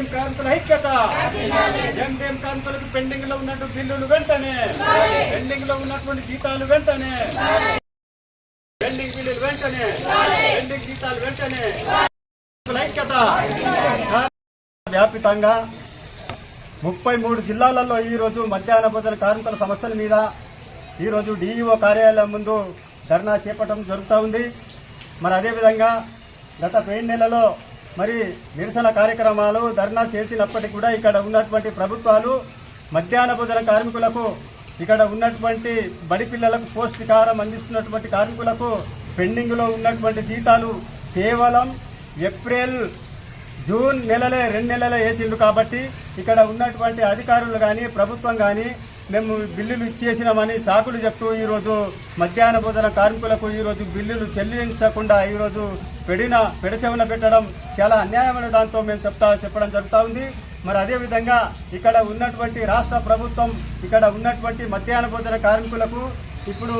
MDM కార్మికుల ఐక్యత MDM కార్మికులకు పెండింగ్లో ఉన్నటువంటి బిల్లులు వెంటనే పెండింగ్లో ఉన్నటువంటి జీతాలు వెంటనే పెండింగ్ బిల్లులు వెంటనే పెండింగ్ జీతాలు వెంటనే ఐక్యత వ్యాపితంగా ముప్పై మూడు జిల్లాలలో ఈరోజు మధ్యాహ్న భోజన కార్మికుల సమస్యల మీద ఈరోజు డిఈఓ కార్యాలయం ముందు ధర్నా చేపట్టడం జరుగుతూ ఉంది మరి అదేవిధంగా గత పెయిన్ నెలలో మరి నిరసన కార్యక్రమాలు ధర్నా చేసినప్పటికీ కూడా ఇక్కడ ఉన్నటువంటి ప్రభుత్వాలు మధ్యాహ్న భోజన కార్మికులకు ఇక్కడ ఉన్నటువంటి బడి పిల్లలకు అందిస్తున్నటువంటి కార్మికులకు పెండింగ్లో ఉన్నటువంటి జీతాలు కేవలం ఏప్రిల్ జూన్ నెలలే రెండు నెలలే వేసిండు కాబట్టి ఇక్కడ ఉన్నటువంటి అధికారులు కానీ ప్రభుత్వం కానీ మేము బిల్లులు ఇచ్చేసినామని సాకులు చెప్తూ ఈరోజు మధ్యాహ్న భోజన కార్మికులకు ఈరోజు బిల్లులు చెల్లించకుండా ఈరోజు పెడిన పెడచెవన పెట్టడం చాలా అన్యాయమైన దాంతో మేము చెప్తా చెప్పడం జరుగుతూ ఉంది. మరి అదేవిధంగా ఇక్కడ ఉన్నటువంటి రాష్ట్ర ప్రభుత్వం ఇక్కడ ఉన్నటువంటి మధ్యాహ్న భోజన కార్మికులకు ఇప్పుడు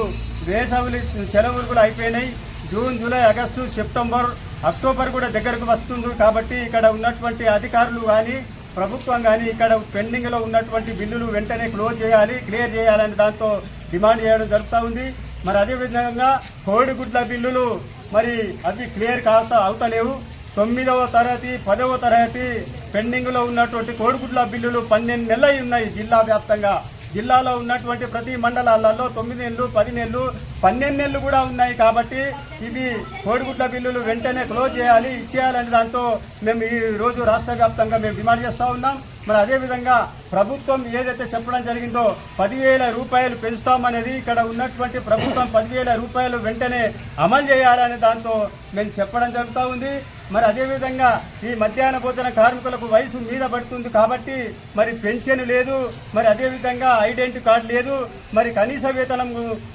వేసవులు సెలవులు కూడా అయిపోయినాయి. June July August September October కూడా దగ్గరకు వస్తుంది. కాబట్టి ఇక్కడ ఉన్నటువంటి అధికారులు కానీ ప్రభుత్వం కానీ ఇక్కడ పెండింగ్లో ఉన్నటువంటి బిల్లులు వెంటనే క్లోజ్ చేయాలి క్లియర్ చేయాలని దాంతో డిమాండ్ చేయడం జరుగుతూ ఉంది. మరి అదేవిధంగా కోడిగుడ్ల బిల్లులు మరి అవి క్లియర్ కాస్త అవుతలేవు. తొమ్మిదవ తరగతి పదవ తరగతి పెండింగ్లో ఉన్నటువంటి కోడిగుడ్ల బిల్లులు పన్నెండు నెలలు ఉన్నాయి జిల్లా వ్యాప్తంగా. జిల్లాలో ఉన్నటువంటి ప్రతి మండలాలలో తొమ్మిది నెలలు పది నెలలు పన్నెండు నెలలు కూడా ఉన్నాయి కాబట్టి ఇవి కోడిగుడ్ల బిల్లులు వెంటనే క్లోజ్ చేయాలి ఇచ్చేయాలని దాంతో మేము ఈ రోజు రాష్ట్ర వ్యాప్తంగా మేము డిమాండ్ చేస్తూ ఉన్నాం. మరి అదేవిధంగా ప్రభుత్వం ఏదైతే చెప్పడం జరిగిందో పదివేల రూపాయలు పెంచుతామనేది ఇక్కడ ఉన్నటువంటి ప్రభుత్వం పదివేల రూపాయలు వెంటనే అమలు చేయాలనే దాంతో మేము చెప్పడం జరుగుతూ ఉంది. మరి అదేవిధంగా ఈ మధ్యాహ్న భోజన కార్మికులకు వయసు మీద పడుతుంది కాబట్టి మరి పెన్షన్ లేదు మరి అదేవిధంగా ఐడెంటిటీ కార్డు లేదు మరి కనీస వేతనం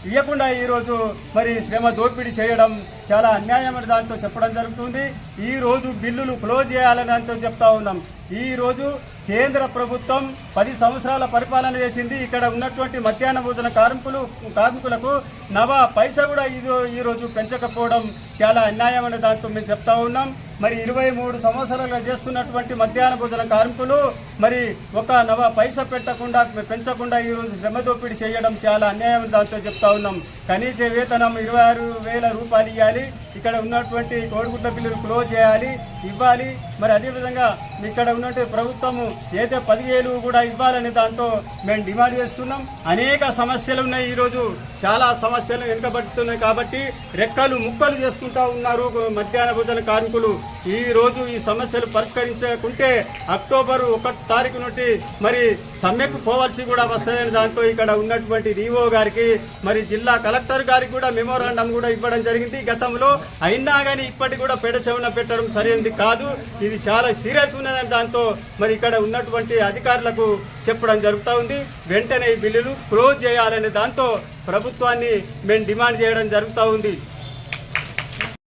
ఇవ్వకుండా ఈరోజు మరి శ్రమ దోపిడీ చేయడం చాలా అన్యాయమైన దాంతో చెప్పడం జరుగుతుంది. ఈ రోజు బిల్లులు క్లోజ్ చేయాలని దాంతో చెప్తా ఉన్నాం. ఈ రోజు కేంద్ర ప్రభుత్వం పది సంవత్సరాల పరిపాలన చేసింది. ఇక్కడ ఉన్నటువంటి మధ్యాహ్న భోజన కార్మికులు కార్మికులకు నవ పైసా కూడా ఇది ఈరోజు పెంచకపోవడం చాలా అన్యాయమైన దాంతో మేము చెప్తా ఉన్నాం. మరి ఇరవై మూడు సంవత్సరాలుగా చేస్తున్నటువంటి మధ్యాహ్న భోజన కార్మికులు మరి ఒక నవ పైసా పెట్టకుండా పెంచకుండా ఈరోజు శ్రమ దోపిడీ చేయడం చాలా అన్యాయం దాంతో చెప్తా ఉన్నాం. కనీస వేతనం ఇరవై ఆరు వేల రూపాయలు ఇవ్వాలి ఇక్కడ ఉన్నటువంటి కోడిగుడ్ల బిల్లులు క్లోజ్ చేయాలి ఇవ్వాలి. మరి అదేవిధంగా ఇక్కడ ఉన్నటువంటి ప్రభుత్వము ఏదైతే పదివేలు కూడా ఇవ్వాలని దాంతో మేము డిమాండ్ చేస్తున్నాం. అనేక సమస్యలు ఉన్నాయి ఈరోజు. చాలా సమస్యలు వెనుకబడుతున్నాయి కాబట్టి రెక్కలు ముక్కలు చేసుకుంటా ఉన్నారు మధ్యాహ్న భోజన కార్మికులు. ఈరోజు ఈ సమస్యలు పరిష్కరించకుంటే అక్టోబర్ ఒకటి తారీఖు నుండి మరి సమ్మెకు పోవాల్సి కూడా వస్తుందని దాంతో ఇక్కడ ఉన్నటువంటి డిఓ గారికి మరి జిల్లా కలెక్టర్ గారికి కూడా మెమోరాండం కూడా ఇవ్వడం జరిగింది. గతంలో అయినా కానీ ఇప్పటికి కూడా పెడ చెవున పెట్టడం సరైనది కాదు. ఇది చాలా సీరియస్ ఉన్నదని దాంతో మరి ఇక్కడ ఉన్నటువంటి అధికారులకు చెప్పడం జరుగుతూ ఉంది. వెంటనే ఈ బిల్లులు క్లోజ్ చేయాలనే దాంతో ప్రభుత్వాన్ని మేము డిమాండ్ చేయడం జరుగుతూ ఉంది.